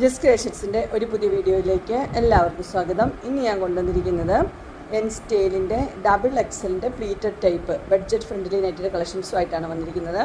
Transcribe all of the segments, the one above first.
Just ക്രിയേഷൻസിന്റെ ഒരു പുതിയ വീഡിയോയിലേക്ക് എല്ലാവർക്കും സ്വാഗതം. ഇന്ന് ഞാൻ കൊണ്ടുവന്നിരിക്കുന്നത് എൻ സ്റ്റേലിന്റെ ഡബിൾ എക്സലിന്റെ പ്ലീറ്റഡ് ടൈപ്പ് ബഡ്ജറ്റ് ഫ്രണ്ട്ലി നെറ്റിന്റെ കളക്ഷൻസുമായിട്ടാണ് വന്നിരിക്കുന്നത്.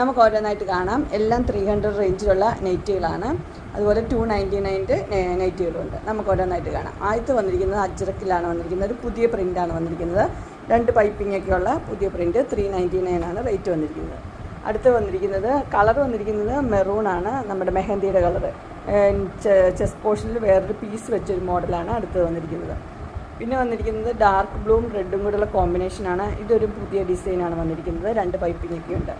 നമുക്ക് ഓരോന്നായിട്ട് കാണാം. എല്ലാം ത്രീ ഹൺഡ്രഡ് റേഞ്ചിലുള്ള നെറ്റുകളാണ് അതുപോലെ ടു നയന്റി നയന്റെ നെറ്റുകളുണ്ട് നമുക്ക് ഓരോന്നായിട്ട് കാണാം. ആദ്യത്തെ വന്നിരിക്കുന്നത് അജ്രക്കിലാണ് വന്നിരിക്കുന്നത്. ഒരു പുതിയ പ്രിന്റാണ് വന്നിരിക്കുന്നത്. രണ്ട് പൈപ്പിംഗ് ഒക്കെയുള്ള പുതിയ പ്രിന്റ് ത്രീ നയന്റി നയൻ ആണ് റേറ്റ് വന്നിരിക്കുന്നത്. അടുത്ത് വന്നിരിക്കുന്നത് കളർ വന്നിരിക്കുന്നത് മെറൂൺ ആണ് നമ്മുടെ മെഹന്തിയുടെ കളർ ചെസ് പോർഷനിൽ വേറൊരു പീസ് വെച്ചൊരു മോഡലാണ് അടുത്ത് വന്നിരിക്കുന്നത്. പിന്നെ വന്നിരിക്കുന്നത് ഡാർക്ക് ബ്ലൂവും റെഡും കൂടെയുള്ള കോമ്പിനേഷനാണ് ഇതൊരു പുതിയ ഡിസൈനാണ് വന്നിരിക്കുന്നത്. രണ്ട് പൈപ്പിംഗ് ഒക്കെ ഉണ്ട്.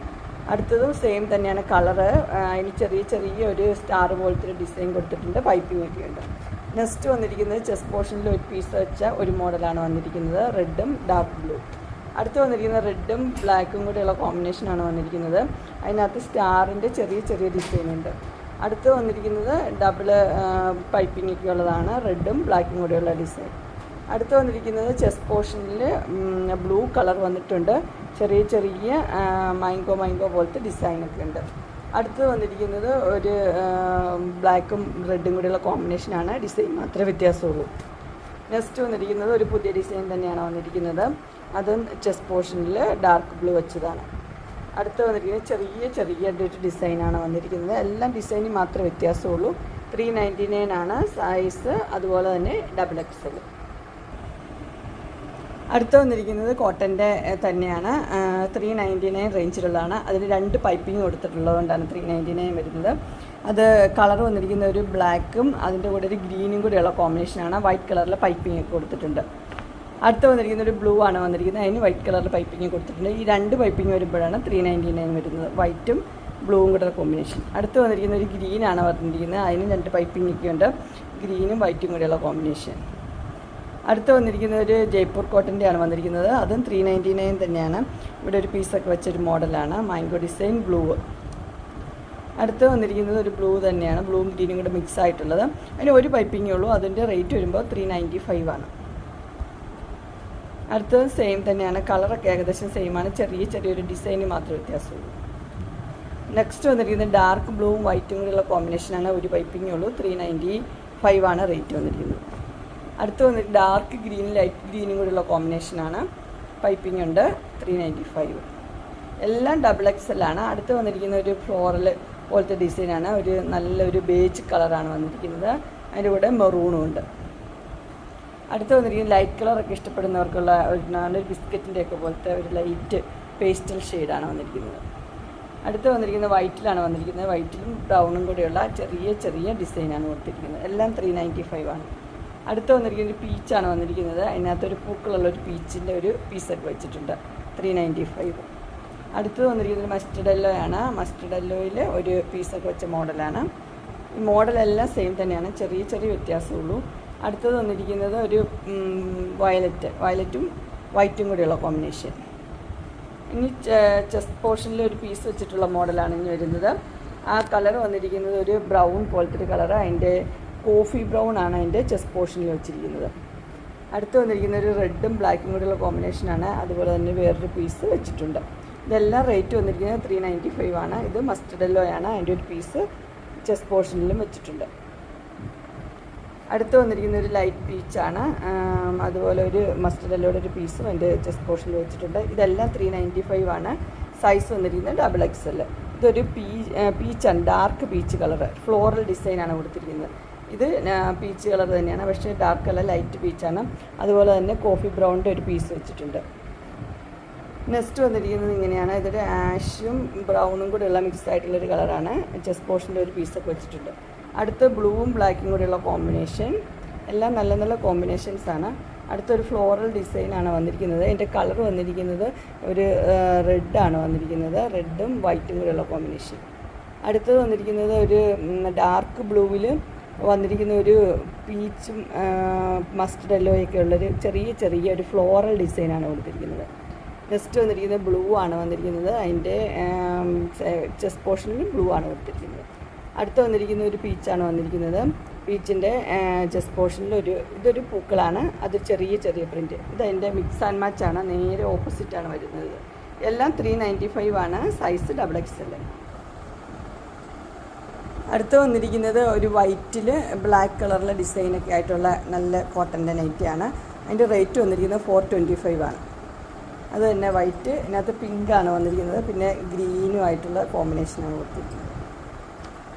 അടുത്തതും സെയിം തന്നെയാണ് കളറ് അതിന് ചെറിയ ചെറിയ ഒരു സ്റ്റാർ പോലത്തെ ഒരു ഡിസൈൻ കൊടുത്തിട്ടുണ്ട്. പൈപ്പിംഗ് ഒക്കെ ഉണ്ട്. നെക്സ്റ്റ് വന്നിരിക്കുന്നത് ചെസ് പോർഷനിൽ ഒരു പീസ് വെച്ച ഒരു മോഡലാണ് വന്നിരിക്കുന്നത്. റെഡും ഡാർക്ക് ബ്ലൂ അടുത്ത് വന്നിരിക്കുന്നത് റെഡും ബ്ലാക്കും കൂടെയുള്ള കോമ്പിനേഷനാണ് വന്നിരിക്കുന്നത്. അതിനകത്ത് സ്റ്റാറിന്റെ ചെറിയ ചെറിയ ഡിസൈൻ ഉണ്ട്. അടുത്ത് വന്നിരിക്കുന്നത് ഡബിൾ പൈപ്പിംഗ് ഒക്കെ ഉള്ളതാണ് റെഡും ബ്ലാക്കും കൂടെയുള്ള ഡിസൈൻ അടുത്ത് വന്നിരിക്കുന്നത് ചെസ് പോർഷനിൽ ബ്ലൂ കളർ വന്നിട്ടുണ്ട്. ചെറിയ ചെറിയ മൈങ്കോ മൈങ്കോ പോലത്തെ ഡിസൈനൊക്കെ ഉണ്ട്. അടുത്ത് വന്നിരിക്കുന്നത് ഒരു ബ്ലാക്കും റെഡും കൂടെയുള്ള കോമ്പിനേഷനാണ് ഡിസൈൻ മാത്രമേ വ്യത്യാസമുള്ളൂ. നെക്സ്റ്റ് വന്നിരിക്കുന്നത് ഒരു പുതിയ ഡിസൈൻ തന്നെയാണ് വന്നിരിക്കുന്നത്. അതും ചെസ്റ്റ് പോർഷനിൽ ഡാർക്ക് ബ്ലൂ വെച്ചതാണ്. അടുത്ത് വന്നിരിക്കുന്നത് ചെറിയ ചെറിയ ഒരു ഡിസൈനാണ് വന്നിരിക്കുന്നത്. എല്ലാം ഡിസൈനിൽ മാത്രമേ വ്യത്യാസമുള്ളൂ. ത്രീ നയന്റി നയൻ ആണ് സൈസ് അതുപോലെ തന്നെ ഡബിൾ എക്സൽ അടുത്ത് വന്നിരിക്കുന്നത് കോട്ടന്റെ തന്നെയാണ്. ത്രീ നയന്റി നയൻ റേഞ്ചിലുള്ളതാണ്. അതിന് രണ്ട് പൈപ്പിംഗ് കൊടുത്തിട്ടുള്ളതുകൊണ്ടാണ് ത്രീ നയന്റി നയൻ വരുന്നത്. അത് കളർ വന്നിരിക്കുന്ന ഒരു ബ്ലാക്കും അതിന്റെ കൂടെ ഒരു ഗ്രീനും കൂടെയുള്ള കോമ്പിനേഷനാണ്. വൈറ്റ് കളറിൽ പൈപ്പിംഗ് ഒക്കെ കൊടുത്തിട്ടുണ്ട്. അടുത്ത് വന്നിരിക്കുന്ന ഒരു ബ്ലൂ ആണ് വന്നിരിക്കുന്നത്. അതിന് വൈറ്റ് കളറിൽ പൈപ്പിംഗ് കൊടുത്തിട്ടുണ്ട്. ഈ രണ്ട് പൈപ്പിംഗ് വരുമ്പോഴാണ് ത്രീ നയന്റി നയൻ വരുന്നത് വൈറ്റും ബ്ലൂവും കൂടെ കോമ്പിനേഷൻ അടുത്ത് വന്നിരിക്കുന്ന ഒരു ഗ്രീൻ ആണ് വന്നിരിക്കുന്നത്. അതിന് രണ്ട് പൈപ്പിംഗ് ഒക്കെ ഉണ്ട്. ഗ്രീനും വൈറ്റും കൂടെയുള്ള കോമ്പിനേഷൻ അടുത്ത് വന്നിരിക്കുന്ന ഒരു ജയ്പൂർ കോട്ടന്റെ ആണ് വന്നിരിക്കുന്നത്. അതും ത്രീ നയന്റി നയൻ തന്നെയാണ്. ഇവിടെ ഒരു പീസൊക്കെ വെച്ചൊരു മോഡലാണ് മാംഗോ ഡിസൈൻ ബ്ലൂ അടുത്ത് വന്നിരിക്കുന്നത് ഒരു ബ്ലൂ തന്നെയാണ്. ബ്ലൂവും ഗ്രീനും കൂടെ മിക്സ് ആയിട്ടുള്ളത്. അതിന് ഒരു പൈപ്പിംഗേ ഉള്ളൂ. അതിന്റെ റേറ്റ് വരുമ്പോൾ ത്രീ നയന്റി ഫൈവ് ആണ്. അടുത്തത് സെയിം തന്നെയാണ്. കളറൊക്കെ ഏകദേശം സെയിം ആണ്. ചെറിയ ചെറിയൊരു ഡിസൈന് മാത്രമേ വ്യത്യാസമുള്ളൂ. നെക്സ്റ്റ് വന്നിരിക്കുന്നത് ഡാർക്ക് ബ്ലൂവും വൈറ്റും കൂടെയുള്ള കോമ്പിനേഷനാണ് ഒരു പൈപ്പിങ്ങേ ഉള്ളൂ. ത്രീ നയന്റി ഫൈവ് ആണ് റേറ്റ് വന്നിരിക്കുന്നത്. അടുത്ത് വന്നിട്ട് ഡാർക്ക് ഗ്രീൻ ലൈറ്റ് ഗ്രീനും കൂടെയുള്ള കോമ്പിനേഷനാണ് പൈപ്പിംഗ് ഉണ്ട്. ത്രീ നയന്റി ഫൈവ് എല്ലാം ഡബിൾ എക്സ് ആണ്. അടുത്ത് വന്നിരിക്കുന്ന ഒരു ഫ്ലോറൽ പോലത്തെ ഡിസൈനാണ് ഒരു നല്ലൊരു ബേജ് കളറാണ് വന്നിരിക്കുന്നത്. അതിന്റെ കൂടെ മെറൂണും ഉണ്ട്. അടുത്ത് വന്നിരിക്കുന്ന ലൈറ്റ് കളറൊക്കെ ഇഷ്ടപ്പെടുന്നവർക്കുള്ള ഒരു നല്ലൊരു ബിസ്ക്കറ്റിന്റെ ഒക്കെ പോലത്തെ ഒരു ലൈറ്റ് പേസ്റ്റൽ ഷെയ്ഡാണ് വന്നിരിക്കുന്നത്. അടുത്ത് വന്നിരിക്കുന്നത് വൈറ്റിലാണ് വന്നിരിക്കുന്നത്. വൈറ്റിലും ബ്രൗണും കൂടെയുള്ള ചെറിയ ചെറിയ ഡിസൈനാണ് കൊടുത്തിരിക്കുന്നത്. എല്ലാം ത്രീ നയന്റി ഫൈവ് ആണ്. അടുത്ത് വന്നിരിക്കുന്ന ഒരു പീച്ചാണ് വന്നിരിക്കുന്നത്. അതിനകത്തൊരു പൂക്കളുള്ള ഒരു പീച്ചിന്റെ ഒരു പീസൊക്കെ വെച്ചിട്ടുണ്ട്. ത്രീ നയന്റി ഫൈവ് അടുത്ത് വന്നിരിക്കുന്നത് മസ്റ്റർഡ് യെല്ലോ ആണ്. മസ്റ്റർഡ് എല്ലോയിൽ ഒരു പീസൊക്കെ വെച്ച മോഡലാണ് ഈ മോഡലെല്ലാം സെയിം തന്നെയാണ്. ചെറിയ ചെറിയ വ്യത്യാസമുള്ളൂ അടുത്തത് വന്നിരിക്കുന്നത് ഒരു വയലറ്റ്. വയലറ്റും വൈറ്റും കൂടെയുള്ള കോമ്പിനേഷൻ. ഇനി ചെസ്റ്റ് പോർഷനിൽ ഒരു പീസ് വെച്ചിട്ടുള്ള മോഡലാണ് ഇനി വരുന്നത്. ആ കളർ വന്നിരിക്കുന്നത് ഒരു ബ്രൗൺ പോലത്തെ ഒരു കളർ അതിന്റെ കോഫി ബ്രൗൺ ആണ് അതിന്റെ ചെസ്റ്റ് പോർഷനിൽ വെച്ചിരിക്കുന്നത്. അടുത്ത് വന്നിരിക്കുന്ന ഒരു റെഡും ബ്ലാക്കും കൂടെയുള്ള കോമ്പിനേഷനാണ് അതുപോലെ തന്നെ വേറൊരു പീസ് വെച്ചിട്ടുണ്ട്. ഇതെല്ലാം റേറ്റ് വന്നിരിക്കുന്നത് ത്രീ നയന്റി ഫൈവ് ആണ്. ഇത് മസ്റ്റർഡ് യെല്ലോ ആണ്. അതിന്റെ ഒരു പീസ് ചെസ്റ്റ് പോർഷനിലും വെച്ചിട്ടുണ്ട്. അടുത്ത് വന്നിരിക്കുന്ന ഒരു ലൈറ്റ് പീച്ചാണ് അതുപോലെ ഒരു മസ്റ്റർഡ് അല്ലോടെ ഒരു പീസും എന്റെ ചെസ്റ്റ് പോർഷനിൽ വെച്ചിട്ടുണ്ട്. ഇതെല്ലാം ത്രീ നയന്റി ഫൈവ് ആണ്. സൈസ് വന്നിരിക്കുന്നത് ഡബിൾ എക്സ് എൽ ഇതൊരു പീ പീച്ചാണ് ഡാർക്ക് പീച്ച് കളർ ഫ്ലോറൽ ഡിസൈനാണ് കൊടുത്തിരിക്കുന്നത്. ഇത് പീച്ച് കളർ തന്നെയാണ്. പക്ഷേ ഡാർക്ക് അല്ല ലൈറ്റ് പീച്ചാണ് അതുപോലെ തന്നെ കോഫി ബ്രൗണിന്റെ ഒരു പീസ് വെച്ചിട്ടുണ്ട്. നെക്സ്റ്റ് വന്നിരിക്കുന്നത് ഇങ്ങനെയാണ്. ഇതൊരു ആഷും ബ്രൗണും കൂടെയുള്ള മിക്സ് ആയിട്ടുള്ളൊരു കളറാണ് ചെസ്റ്റ് പോർഷന്റെ ഒരു പീസൊക്കെ വെച്ചിട്ടുണ്ട്. അടുത്ത് ബ്ലൂവും ബ്ലാക്കും കൂടെയുള്ള കോമ്പിനേഷൻ. എല്ലാം നല്ല നല്ല കോമ്പിനേഷൻസാണ് അടുത്തൊരു ഫ്ലോറൽ ഡിസൈനാണ് വന്നിരിക്കുന്നത്. അതിന്റെ കളർ വന്നിരിക്കുന്നത് ഒരു റെഡാണ് വന്നിരിക്കുന്നത്. റെഡും വൈറ്റും കൂടെയുള്ള കോമ്പിനേഷൻ. അടുത്തത് വന്നിരിക്കുന്നത് ഒരു ഡാർക്ക് ബ്ലൂവിൽ വന്നിരിക്കുന്ന ഒരു പീച്ചും മസ്റ്റർഡ് എല്ലോയൊക്കെ ഉള്ളൊരു ചെറിയ ചെറിയ ഒരു ഫ്ലോറൽ ഡിസൈനാണ് കൊടുത്തിരിക്കുന്നത്. നെക്സ്റ്റ് വന്നിരിക്കുന്നത് ബ്ലൂ ആണ് വന്നിരിക്കുന്നത്. അതിന്റെ ചെസ്റ്റ് പോർഷനിലും ബ്ലൂ ആണ് കൊടുത്തിരിക്കുന്നത്. അടുത്ത് വന്നിരിക്കുന്ന ഒരു പീച്ചാണ് വന്നിരിക്കുന്നത്. പീച്ചിന്റെ ജസ്റ്റ് പോർഷനിൽ ഒരു ഇതൊരു പൂക്കളാണ്. അത് ചെറിയ ചെറിയ പ്രിന്റ് ഇത് അതിന്റെ മിക്സ് ആൻഡ് മാച്ച് ആണ്. നേരെ ഓപ്പോസിറ്റാണ് വരുന്നത്. എല്ലാം ത്രീ നയന്റി ഫൈവ് ആണ്. സൈസ് ഡബിൾ എക്സ് എൽ അടുത്ത് വന്നിരിക്കുന്നത് ഒരു വൈറ്റിൽ ബ്ലാക്ക് കളറിലെ ഡിസൈനൊക്കെ ആയിട്ടുള്ള നല്ല കോട്ടന്റെ നൈറ്റിയാണ് അതിന്റെ റേറ്റ് വന്നിരിക്കുന്നത് ഫോർ ട്വന്റി ഫൈവ് ആണ്. അത് തന്നെ വൈറ്റ് ഇതിനകത്ത് പിങ്കാണ് വന്നിരിക്കുന്നത്. പിന്നെ ഗ്രീനുമായിട്ടുള്ള കോമ്പിനേഷനാണ് കൊടുത്തിരിക്കുന്നത്.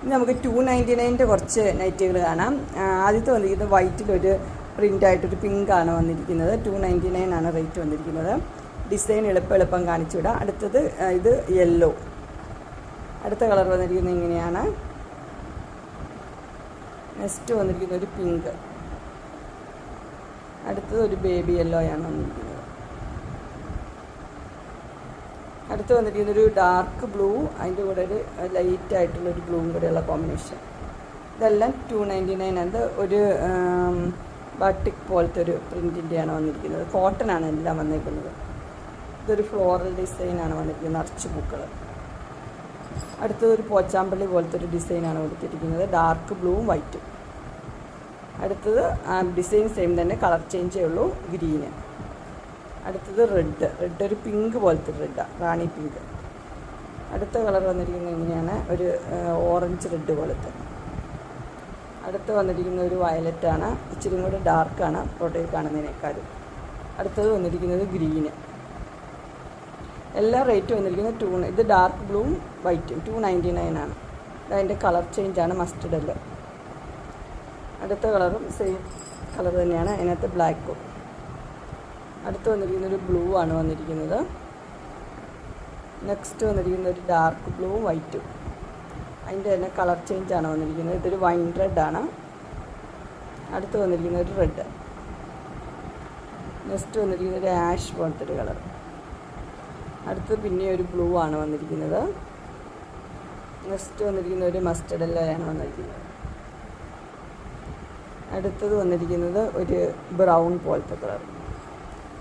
നമുക്ക് ടു നയന്റി നയന്റെ കുറച്ച് നൈറ്റികൾ കാണാം. ആദ്യത്തെ വന്നിരിക്കുന്നത് വൈറ്റിലൊരു പ്രിന്റായിട്ടൊരു പിങ്കാണ് വന്നിരിക്കുന്നത്. ടു നയന്റി നയൻ ആണ് റേറ്റ് വന്നിരിക്കുന്നത്. ഡിസൈൻ എളുപ്പം എളുപ്പം കാണിച്ചു വിടാം അടുത്തത് ഇത് യെല്ലോ അടുത്ത കളർ വന്നിരിക്കുന്നത് ഇങ്ങനെയാണ്. നെക്സ്റ്റ് വന്നിരിക്കുന്നത് ഒരു പിങ്ക് അടുത്തത് ഒരു ബേബി യെല്ലോയാണ് വന്നിരിക്കുന്നത്. അടുത്ത് വന്നിരിക്കുന്നൊരു ഡാർക്ക് ബ്ലൂ അതിന്റെ കൂടെ ഒരു ലൈറ്റ് ആയിട്ടുള്ള ഒരു ബ്ലൂവും കൂടെയുള്ള കോമ്പിനേഷൻ ഇതെല്ലാം ടു നയന്റി നയൻ അത് ഒരു ബട്ടിക് പോലത്തെ ഒരു പ്രിന്റിന്റെയാണ് വന്നിരിക്കുന്നത്. കോട്ടൺ ആണ് എല്ലാം വന്നിരിക്കുന്നത്. ഇതൊരു ഫ്ലോറൽ ഡിസൈനാണ് വന്നിരിക്കുന്നത് നിറച്ച് പൂക്കൾ അടുത്തത് ഒരു പോച്ചാമ്പള്ളി പോലത്തെ ഒരു ഡിസൈനാണ് കൊടുത്തിരിക്കുന്നത്. ഡാർക്ക് ബ്ലൂവും വൈറ്റും അടുത്തത് ഡിസൈൻ സെയിം തന്നെ കളർ ചേഞ്ചേ ഉള്ളൂ ഗ്രീന് അടുത്തത് റെഡ് റെഡ് ഒരു പിങ്ക് പോലത്തെ റെഡാണ് റാണി പിങ്ക് അടുത്ത കളർ വന്നിരിക്കുന്നത് എങ്ങനെയാണ്? ഒരു ഓറഞ്ച് റെഡ് പോലത്തെ. അടുത്ത് വന്നിരിക്കുന്നത് ഒരു വയലറ്റാണ് ഇച്ചിരി കൂടെ ഡാർക്കാണ് ഫോട്ടോയിൽ കാണുന്നതിനേക്കാളും. അടുത്തത് വന്നിരിക്കുന്നത് ഗ്രീന് എല്ലാ റേറ്റും വന്നിരിക്കുന്നത് ടു ഇത് ഡാർക്ക് ബ്ലൂവും വൈറ്റും ടു നയന്റി നയൻ ആണ്. അതിന്റെ കളർ ചേഞ്ചാണ് മസ്റ്റഡല്ല അടുത്ത കളറും സെയിം കളർ തന്നെയാണ്. അതിനകത്ത് ബ്ലാക്കും അടുത്ത് വന്നിരിക്കുന്ന ഒരു ബ്ലൂ ആണ് വന്നിരിക്കുന്നത്. നെക്സ്റ്റ് വന്നിരിക്കുന്നത് ഒരു ഡാർക്ക് ബ്ലൂ വൈറ്റും അതിന്റെ തന്നെ കളർ ചേഞ്ച് ആണ് വന്നിരിക്കുന്നത്. ഇതൊരു വൈൻ റെഡ് ആണ്. അടുത്ത് വന്നിരിക്കുന്നത് ഒരു റെഡ് നെക്സ്റ്റ് വന്നിരിക്കുന്നത് ഒരു ആഷ് പോലത്തെ ഒരു കളർ അടുത്ത് പിന്നെ ഒരു ബ്ലൂ ആണ് വന്നിരിക്കുന്നത്. നെക്സ്റ്റ് വന്നിരിക്കുന്ന ഒരു മസ്റ്റർഡ് എല്ലോയാണ് വന്നിരിക്കുന്നത്. അടുത്തത് വന്നിരിക്കുന്നത് ഒരു ബ്രൗൺ പോലത്തെ കളർ